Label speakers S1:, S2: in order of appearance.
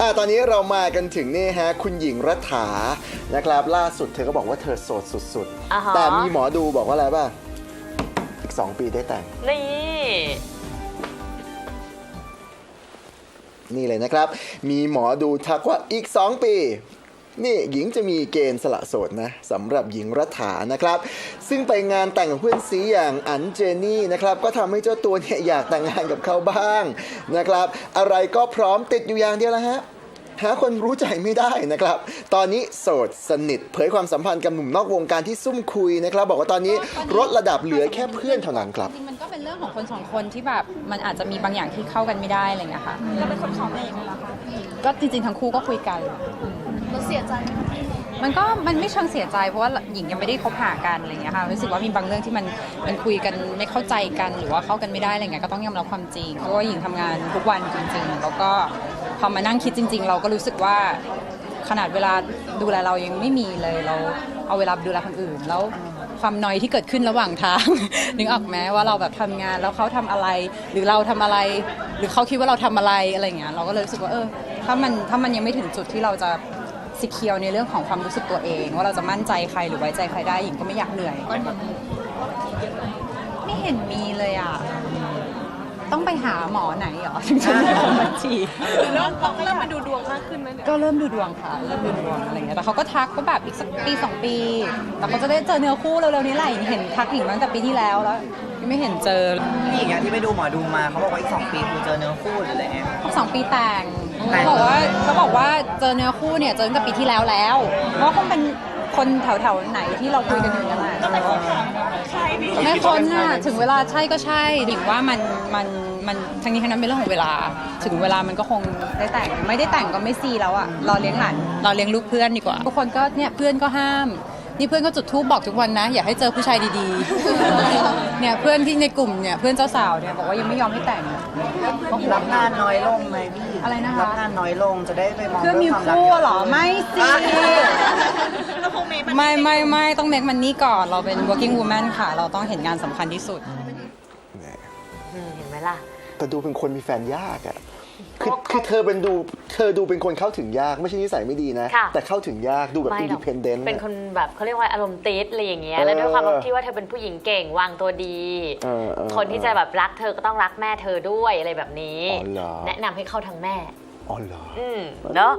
S1: อะตอนนี้เรามากันถึงนี่ฮะคุณหญิงรัฐานะครับ ล่าสุดเธอก็บอกว่าเธอโสดสุด
S2: อ่าฮะ
S1: ๆ แต่มีหมอดูบอกว่าอะไรป่ะ อีก 2 ปีได้แต่ง
S2: นี่
S1: นี่เลยนะครับ มีหมอดูทักว่าอีก 2 ปี นี่หญิงจะมีเกณฑ์สละโสดนะสำหรับหญิงรัฐานะครับ ซึ่งไปงานแต่งกับเพื่อนซีอย่างอันเจนี่นะครับก็ทำให้เจ้าตัวเนี่ยอยากแต่งงานกับเขาบ้างนะครับ อะไรก็พร้อมติดอยู่อย่างเดียวแล้วฮะ หาคนรู้ใจไม่ได้นะครับ ตอนนี้โสดสนิท เผยความสัมพันธ์กับหนุ่มนอกวงการที่ซุ่มคุยนะครับ บอกว่าตอนนี้ลดระดับเหลือแค่เพื่อนเท่านั้นครับ
S3: จริงๆมันก็เป็นเรื่องของคนสองคนที่แบบมันอาจจะมีบางอย่างที่เข้ากันไม่ได้อะไรอย่างเงี้ยค่ะ
S4: เราเป็นคนขอเองเหรอคะ
S3: ก็จริงๆทั้งคู่ก็คุยกัน
S4: เราเสียใจไหมคะ
S3: มันก็มันไม่เชิงเสียใจเพราะว่าหญิงยังไม่ได้คบหากันอะไรอย่างเงี้ยค่ะรู้สึกว่ามีบางเรื่องที่มันมันคุยกันไม่เข้าใจกันหรือว่าเข้ากันไม่ได้อะไรเงี้ยก็ต้องยอมรับความจริงเพราะว่าหญิงทำงานทุกวันจริงๆแล้วก็พ อมานั่งคิดจริง ๆ เราก็รู้สึกว่าขนาดเวลาดูแลเรายังไม่มีเลยเราเอาเวลาดูแลคนอื่น แล้วความนอยที่เกิดขึ้นระหว่างทาง นึกออกไหมว่าเราแบบทำงานแล้วเขาทำอะไร หรือเราทำอะไร หรือเขาคิดว่าเราทำอะไรอะไรอย่างเงี้ยเราก็เลยรู้สึกว่าเออถ้ามันถ้ามันยังไม่ถึงจุดที่เราจะสิเคียวในเรื่องของความรู้สึกตัวเอง ว่าเราจะมั่นใจใครหรือไว้ใจใครได้หญิงก็ไม่อยากเหนื่อยไม่เห็นมีเลยอะ หาหมอไหนเหรอถึงจะมีคนบัญชี
S4: เริ่มเราเริ่มมาดูดวงมากขึ้นไหมเนี่ย
S3: ก็เริ่มดูดวงค่ะ เริ่มดูดวงอะไรอย่างเงี้ย แต่เขาก็ทักก็แบบอีกสักปีสองปี แต่เขาจะได้เจอเนื้อคู่เร็วๆนี้แหละหญิงเห็นทักหญิงมาตั้งแต่ปีที่แล้วแล้วยังไม่เห็นเจอ
S5: พี่หญิงอย่างที่ไปดูหมอดูมาเขาบอกว่าอีกสองปีคือเจอเนื้อคู่หรืออะไรเงี้ย
S3: สองปีแต่ง
S5: แต่
S3: เขา
S5: ง
S3: บอกว่าเขาบอกว่าเจอเนื้อคู่เนี่ยเจอตั้งแต่ปีที่แล้วแล้วเพราะว่าคงเป็นคนแถวๆไหนที่เราคุยกันอยู่นั่นแหละ
S4: ใช่ดิ
S3: ไม่พ้นน่ะถึงเวลาใช่ก็ใช่หญิงว่ามันมัน มันทั้งนี้ทั้งนั้นเป็นเรื่องของเวลา ถึงเวลามันก็คงได้แต่ง ไม่ได้แต่งก็ไม่ซีแล้วอะรอเลี้ยงหลานรอเลี้ยงลูกเพื่อนดีกว่า ทุกคนก็เนี่ยเพื่อนก็ห้าม นี่เพื่อนก็จุดทูบบอกทุกวันนะ อย่าให้เจอผู้ชายดีๆ เนี่ยเพื่อนที่ในกลุ่มเนี่ยเพื่อนเจ้าสาวเนี่ยบอกว่ายังไม่ยอมให้แต่ง
S5: รับงานน้อยลงไหมพี่
S3: อะไรนะคะ
S5: รับงานน้อยลงจะได้ไปมอง
S3: เพื่อนมี
S5: รื่งวามรัก
S3: คู่เหรอไม่สิ
S4: เราคงมีมัน
S3: ไม่ไม่ไม่ต้องเมคมันนี่ก่อนเราเป็น working woman ค่ะ เราต้องเห็นงานสำคัญที่สุด
S2: อืมเห็นไหมล่ะ
S1: แต่ดูเป็นคนมีแฟนยากอะคือคือเธอเป็นดูเธอดูเป็นคนเข้าถึงยากไม่ใช่นิสัยไม่ดีนะ
S2: ค่ะ
S1: แต่เข้าถึงยากดูแบบ
S2: ไม่
S1: อิน
S2: หร
S1: ดิ
S2: อก
S1: เพนเดนต์
S2: เป็นคนแบบเขาเรียกว่าอารมณ์ติดอะไรอย่างเงี้ย
S1: เออ
S2: แล้วด้วยความที่ว่าเธอเป็นผู้หญิงเก่งวางตัวดี
S1: เออเออ
S2: คนที่จะแบบรักเธอก็ต้องรักแม่เธอด้วยอะไรแบบนี้
S1: อ๋อเหรอ
S2: แนะนำให้เข้าทางแม่
S1: อ๋อเหรอ
S2: อืม เนาะ